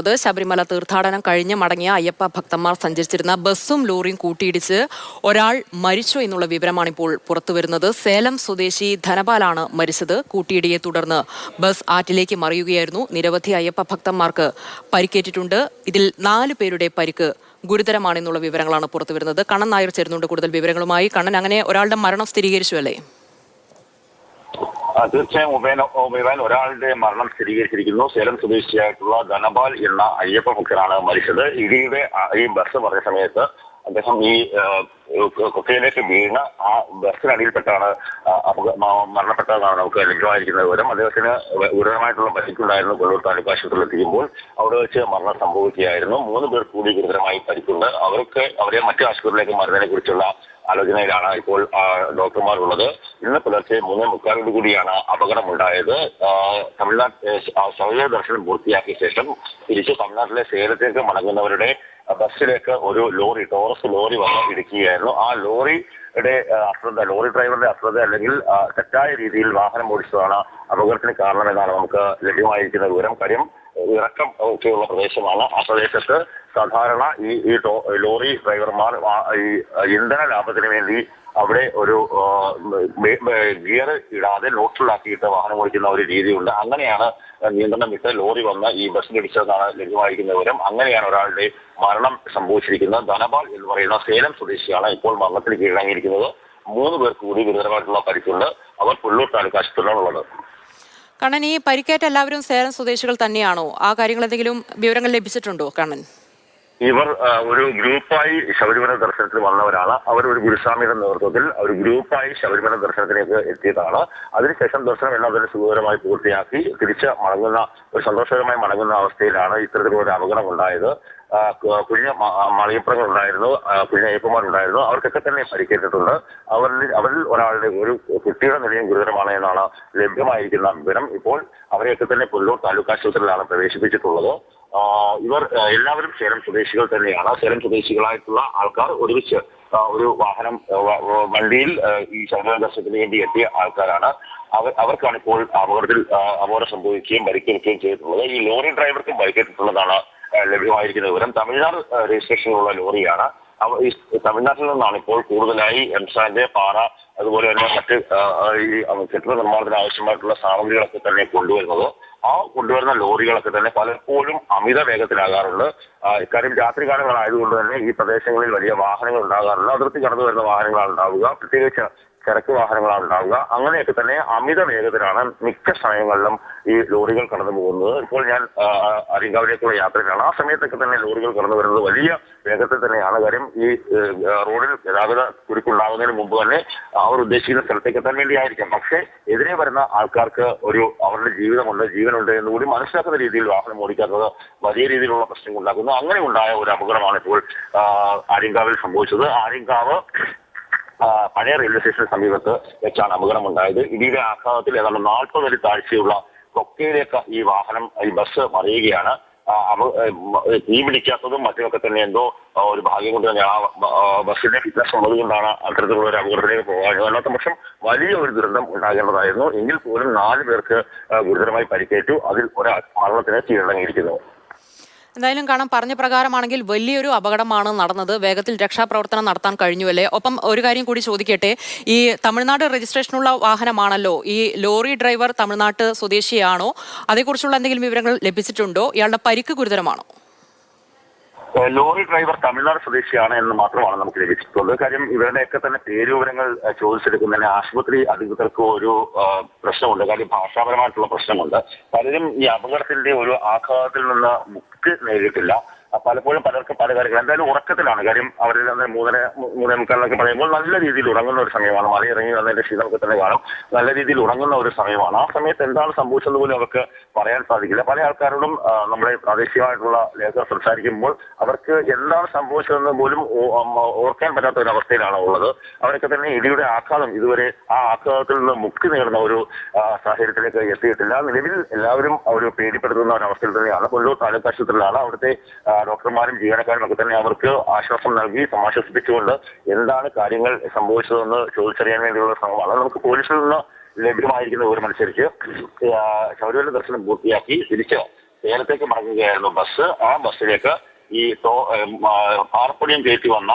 ത് ശബരിമല തീർത്ഥാടനം കഴിഞ്ഞ് മടങ്ങിയ അയ്യപ്പ ഭക്തന്മാർ സഞ്ചരിച്ചിരുന്ന ബസ്സും ലോറിയും കൂട്ടിയിടിച്ച് ഒരാൾ മരിച്ചു എന്നുള്ള വിവരമാണ് ഇപ്പോൾ പുറത്തുവരുന്നത്. സേലം സ്വദേശി ധനപാലാണ് മരിച്ചത്. കൂട്ടിയിടിയെ തുടർന്ന് ബസ് ആറ്റിലേക്ക് മറിയുകയായിരുന്നു. നിരവധി അയ്യപ്പ ഭക്തന്മാർക്ക് പരിക്കേറ്റിട്ടുണ്ട്. ഇതിൽ നാല് പേരുടെ പരിക്ക് ഗുരുതരമാണെന്നുള്ള വിവരങ്ങളാണ് പുറത്തുവരുന്നത്. കണ്ണൻ നായർ ചേരുന്നുണ്ട് കൂടുതൽ വിവരങ്ങളുമായി. കണ്ണൻ അങ്ങനെ ഒരാളുടെ മരണം സ്ഥിരീകരിച്ചു അല്ലേ? തീർച്ചയായും ഉമേന ഉമേവാൻ ഒരാളുടെ മരണം സ്ഥിരീകരിച്ചിരിക്കുന്നു. സേലം സ്വദേശിയായിട്ടുള്ള ധനപാൽ എന്ന അയ്യപ്പ ഭക്തനാണ് മരിച്ചത്. ഇടിയുടെ ഈ ബസ് പറഞ്ഞ സമയത്ത് അദ്ദേഹം ഈ കുട്ടയിലേക്ക് വീണ് ആ ബസ്സിനടിയിൽപ്പെട്ടാണ് മരണപ്പെട്ടതാണ് നമുക്ക് ലഭ്യമായിരിക്കുന്ന വിവരം. അദ്ദേഹത്തിന് ഗുരുതരമായിട്ടുള്ള പരിക്കുണ്ടായിരുന്നു കൊല്ലൂർ താലൂക്ക് ആശുപത്രിയിൽ എത്തിക്കുമ്പോൾ. അവിടെ വെച്ച് മരണം സംഭവിക്കുകയായിരുന്നു. മൂന്ന് പേർ കൂടി ഗുരുതരമായി പരിക്കുണ്ട്. അവർക്ക് അവരെ മറ്റു ആശുപത്രിയിലേക്ക് മരുന്നിനെ കുറിച്ചുള്ള ആലോചനയിലാണ് ഇപ്പോൾ ഡോക്ടർമാർ ഉള്ളത് ഇന്ന് പുലർച്ചെ മൂന്നേ മുക്കാലോട് കൂടിയാണ് അപകടമുണ്ടായത്. ആ, തമിഴ്നാട് ഏ, ആ, ശൗര്യ ദർശനം പൂർത്തിയാക്കിയ ശേഷം തിരിച്ച് തമിഴ്നാട്ടിലെ സേലത്തേക്ക് മടങ്ങുന്നവരുടെ ബസ്സിലേക്ക് ഒരു ലോറി ടോറസ് ലോറി വന്ന് ഇടിക്കുകയായിരുന്നു. ആ ലോറിയുടെ അശ്രദ്ധ ലോറി ഡ്രൈവറുടെ അശ്രദ്ധ അല്ലെങ്കിൽ തെറ്റായ രീതിയിൽ വാഹനം ഓടിച്ചതാണ് അപകടത്തിന് കാരണമെന്നാണ് നമുക്ക് ലഭ്യമായിരിക്കുന്ന വിവരം. കാര്യം ഇറക്കം ഒക്കെയുള്ള പ്രദേശമാണ് ആ പ്രദേശത്ത്. സാധാരണ ഈ ഈ ലോറി ഡ്രൈവർമാർ ഈ ഇന്ധന ലാഭത്തിന് വേണ്ടി അവിടെ ഒരു ഗിയർ ഇടാതെ നോട്ടിലാക്കിയിട്ട് വാഹനം ഓടിക്കുന്ന ഒരു രീതിയുണ്ട്. അങ്ങനെയാണ് നിയന്ത്രണം വിട്ട് ലോറി വന്ന് ഈ ബസ്സിലിടിച്ചതെന്നാണ് ലഭ്യമായിരിക്കുന്ന വിവരം. അങ്ങനെയാണ് ഒരാളുടെ മരണം സംഭവിച്ചിരിക്കുന്നത്. ധനപാൽ എന്ന് പറയുന്ന സേലം സ്വദേശിയാണ് ഇപ്പോൾ മരണത്തിൽ കീഴടങ്ങിയിരിക്കുന്നത്. മൂന്ന് പേർ കൂടി ഗുരുതരമായിട്ടുള്ള പരിക്കുണ്ട്. അവർ പുള്ളൂർ താലൂക്ക് ആശുപത്രിയിലാണ് ഉള്ളത്. കണ്ണൻ ഈ പരിക്കേറ്റ എല്ലാവരും സേലം സ്വദേശികൾ തന്നെയാണോ? ആ കാര്യങ്ങൾ എന്തെങ്കിലും വിവരങ്ങൾ ലഭിച്ചിട്ടുണ്ടോ കണ്ണൻ? ഇവർ ഒരു ഗ്രൂപ്പായി ശബരിമല ദർശനത്തിന് വന്നവരാണ്. അവർ ഒരു ഗുരുസ്വാമിയുടെ നേതൃത്വത്തിൽ ഒരു ഗ്രൂപ്പായി ശബരിമല ദർശനത്തിലേക്ക് എത്തിയതാണ്. അതിനുശേഷം ദർശനം എല്ലാം തന്നെ സുഖകരമായി പൂർത്തിയാക്കി തിരിച്ച് മടങ്ങുന്ന ഒരു സന്തോഷകരമായി മടങ്ങുന്ന അവസ്ഥയിലാണ് ഇത്തരത്തിലുള്ള അപകടം ഉണ്ടായത്. കുഞ്ഞ ആ, കുഞ്ഞ അയ്യപ്പന്മാർ ഉണ്ടായിരുന്നു അവർക്കൊക്കെ തന്നെ പരിക്കേറ്റിട്ടുണ്ട് അവരിൽ അവരിൽ ഒരാളുടെ ഒരു കുട്ടിയുടെ നിലയും ഗുരുതരമാണ് എന്നാണ് ലഭ്യമായിരിക്കുന്ന വിവരം. ഇപ്പോൾ അവരെയൊക്കെ തന്നെ പുല്ലൂർ താലൂക്ക് ആശുപത്രിയിലാണ് പ്രവേശിപ്പിച്ചിട്ടുള്ളത്. ഇവർ എല്ലാവരും സേലം സ്വദേശികൾ തന്നെയാണ്. സേലം സ്വദേശികളായിട്ടുള്ള ആൾക്കാർ ഒരുമിച്ച് ഒരു വാഹനം വണ്ടിയിൽ ഈ ശബരിമല ദർശനത്തിന് വേണ്ടി എത്തിയ ആൾക്കാരാണ്. അവർ അവർക്കാണ് ഇപ്പോൾ അപകടത്തിൽ അപകടം സംഭവിക്കുകയും പരിക്കേൽക്കുകയും ചെയ്തിട്ടുള്ളത്. ഈ ലോറി ഡ്രൈവർക്കും പരിക്കേറ്റിട്ടുള്ളതാണ് ലഭ്യമായിരിക്കുന്ന വിവരം തമിഴ്നാട് രജിസ്ട്രേഷനിലുള്ള ലോറിയാണ്. ഈ തമിഴ്നാട്ടിൽ നിന്നാണ് ഇപ്പോൾ കൂടുതലായി എംസാന്റെ പാറ അതുപോലെ തന്നെ മറ്റ് ഈ കെട്ടിട നിർമ്മാണത്തിന് ആവശ്യമായിട്ടുള്ള സാമഗ്രികളൊക്കെ തന്നെ കൊണ്ടുവരുന്നത്. ആ കൊണ്ടുവരുന്ന ലോറികളൊക്കെ തന്നെ പലപ്പോഴും അമിത വേഗത്തിലാകാറുണ്ട്. ഇക്കാര്യം രാത്രി കാലങ്ങളായതുകൊണ്ട് തന്നെ ഈ പ്രദേശങ്ങളിൽ വലിയ വാഹനങ്ങൾ ഉണ്ടാകാറുണ്ട്. അതിർത്തി കടന്നു വരുന്ന വാഹനങ്ങളാണ് ഉണ്ടാവുക. പ്രത്യേകിച്ച് ചരക്ക് വാഹനങ്ങളാണ് ഉണ്ടാവുക. അങ്ങനെയൊക്കെ തന്നെ അമിത വേഗത്തിലാണ് മിക്ക സമയങ്ങളിലും ഈ ലോറികൾ കടന്നു പോകുന്നത്. ഇപ്പോൾ ഞാൻ അരിങ്കാവിലേക്കുള്ള യാത്രയിലാണ്. ആ സമയത്തൊക്കെ തന്നെ ലോറികൾ കടന്നു വരുന്നത് വലിയ വേഗത്തിൽ തന്നെയാണ്. കാര്യം ഈ റോഡിൽ ഗതാഗത കുരുക്കുണ്ടാകുന്നതിന് മുമ്പ് തന്നെ അവർ ഉദ്ദേശിക്കുന്ന സ്ഥലത്തേക്ക് എത്താൻ വേണ്ടിയായിരിക്കാം. പക്ഷേ എതിരെ വരുന്ന ആൾക്കാർക്ക് ഒരു അവരുടെ ജീവിതമുണ്ട് ജീവനുണ്ട് എന്ന് കൂടി മനസ്സിലാക്കുന്ന രീതിയിൽ വാഹനം ഓടിക്കാത്തത് വലിയ രീതിയിലുള്ള പ്രശ്നങ്ങൾ ഉണ്ടാക്കുന്നു. അങ്ങനെ ഉണ്ടായ ഒരു അപകടമാണ് ഇപ്പോൾ ആര്യങ്കാവിൽ സംഭവിച്ചത്. ആര്യങ്കാവ് പഴയ റെയിൽവേ സ്റ്റേഷന് സമീപത്ത് വെച്ചാണ് അപകടമുണ്ടായത്. ഇടിയുടെ ആഘാതത്തിൽ ഏതാണ്ട് നാൽപ്പത് വരെ താഴ്ചയുള്ള കൊക്കയിലേക്ക് ഈ വാഹനം ഈ ബസ് മറിയുകയാണ്. തീ പിടിക്കാത്തതും മറ്റുമൊക്കെ തന്നെ എന്തോ ഒരു ഭാഗ്യം കൊണ്ട് തന്നെ ആ ബസ്സിന്റെ ഫിറ്റ്നസ് ഉള്ളത് കൊണ്ടാണ് അത്തരത്തിലുള്ള ഒരു അപകടത്തിലേക്ക് പോകാനുള്ളത് അല്ലാത്ത പക്ഷം വലിയ ഒരു ദുരന്തം ഉണ്ടാകേണ്ടതായിരുന്നു. എങ്കിൽ പോലും നാല് പേർക്ക് ഗുരുതരമായി പരിക്കേറ്റു. അതിൽ ഒരാൾ മരണത്തിന് കീഴടങ്ങിയിരിക്കുന്നു. എന്തായാലും കാണാം. പറഞ്ഞ പ്രകാരമാണെങ്കിൽ വലിയൊരു അപകടമാണ് നടന്നത്. വേഗത്തിൽ രക്ഷാപ്രവർത്തനം നടത്താൻ കഴിഞ്ഞുവല്ലേ ഒപ്പം ഒരു കാര്യം കൂടി ചോദിക്കട്ടെ. ഈ തമിഴ്നാട് രജിസ്ട്രേഷനുള്ള വാഹനമാണല്ലോ. ഈ ലോറി ഡ്രൈവർ തമിഴ്നാട്ട് സ്വദേശിയാണോ? അതേക്കുറിച്ചുള്ള എന്തെങ്കിലും വിവരങ്ങൾ ലഭിച്ചിട്ടുണ്ടോ? ഇയാളുടെ പരിക്ക് ഗുരുതരമാണോ? ലോറി ഡ്രൈവർ തമിഴ്നാട് സ്വദേശിയാണ് എന്ന് മാത്രമാണ് നമുക്ക് ലഭിച്ചിട്ടുള്ളത്. കാര്യം ഇവരുടെയൊക്കെ തന്നെ പേര് വിവരങ്ങൾ ചോദിച്ചെടുക്കുന്നതിന് ആശുപത്രി അധികൃതർക്ക് ഒരു പ്രശ്നമുണ്ട്. കാര്യം ഭാഷാപരമായിട്ടുള്ള പ്രശ്നമുണ്ട്. പലരും ഈ അപകടത്തിന്റെ ഒരു ആഘാതത്തിൽ നിന്ന് മുക്തി നേടിയിട്ടില്ല. പലപ്പോഴും പലർക്കും പല കാര്യങ്ങൾ. എന്തായാലും ഉറക്കത്തിലാണ്. കാര്യം അവർ മൂന്നര മൂന്നേ മുക്കാലിനൊക്കെ പറയുമ്പോൾ നല്ല രീതിയിൽ ഉറങ്ങുന്ന ഒരു സമയമാണ്. മഴ ഇറങ്ങി വന്നതിന്റെ ശീതമൊക്കെ തന്നെ കാണും. നല്ല രീതിയിൽ ഉറങ്ങുന്ന ഒരു സമയമാണ്. ആ സമയത്ത് എന്താണ് സംഭവിച്ചത് പോലും അവർക്ക് പറയാൻ സാധിക്കില്ല. പല ആൾക്കാരോടും നമ്മുടെ പ്രാദേശികമായിട്ടുള്ള ലേഖകർ സംസാരിക്കുമ്പോൾ അവർക്ക് എന്താണ് സംഭവിച്ചതെന്ന് പോലും ഓർക്കാൻ പറ്റാത്ത ഒരു അവസ്ഥയിലാണ് ഉള്ളത്. അവരൊക്കെ തന്നെ ഇടിയുടെ ആഘാതം ഇതുവരെ ആ ആഘാതത്തിൽ നിന്ന് മുക്തി നേടുന്ന ഒരു സാഹചര്യത്തിലേക്ക് എത്തിയിട്ടില്ല. നിലവിൽ എല്ലാവരും ഒരു പേടിപ്പെടുത്തുന്ന ഒരു അവസ്ഥയിൽ തന്നെയാണ്. കൊല്ലൂർ താലൂക്ക് ആശുപത്രിയിലാണ് അവിടുത്തെ ഡോക്ടർമാരും ജീവനക്കാരും ഒക്കെ തന്നെ അവർക്ക് ആശ്വാസം നൽകി സമാശ്വസിപ്പിച്ചുകൊണ്ട് എന്താണ് കാര്യങ്ങൾ സംഭവിച്ചതെന്ന് ചോദിച്ചറിയാൻ വേണ്ടിയുള്ള ശ്രമമാണ് നമുക്ക് പോലീസിൽ നിന്ന് ലഭ്യമായിരിക്കുന്ന വിവരമനുസരിച്ച് ശബരിമല ദർശനം പൂർത്തിയാക്കി തിരിച്ച് സേലത്തേക്ക് മടങ്ങുകയായിരുന്നു ബസ്. ആ ബസ്സിലേക്ക് ഈ പാർപ്പണിയും കയറ്റി വന്ന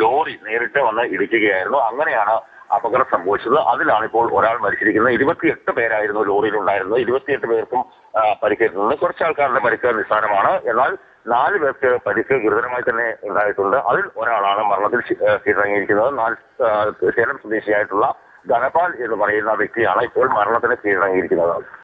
ലോറി നേരിട്ട് വന്ന് ഇടിക്കുകയായിരുന്നു. അങ്ങനെയാണ് അപകടം സംഭവിച്ചത്. അതിലാണ് ഇപ്പോൾ ഒരാൾ മരിച്ചിരിക്കുന്നത്. ഇരുപത്തിയെട്ട് പേരായിരുന്നു ലോറിയിൽ ഉണ്ടായിരുന്നത് ഇരുപത്തിയെട്ട് പേർക്കും പരിക്കേറ്റുന്നത് കുറച്ച് ആൾക്കാരുടെ പരിക്ക് നിസ്സാരമാണ്. എന്നാൽ നാല് പേർക്ക് പരിക്ക് ഗുരുതരമായി തന്നെ ഉണ്ടായിട്ടുണ്ട്. അതിൽ ഒരാളാണ് മരണത്തിൽ കീഴടങ്ങിയിരിക്കുന്നത്. നാല് സേലം സ്വദേശിയായിട്ടുള്ള ധനപാൽ എന്ന് പറയുന്ന വ്യക്തിയാണ് ഇപ്പോൾ മരണത്തിന് കീഴടങ്ങിയിരിക്കുന്നത്.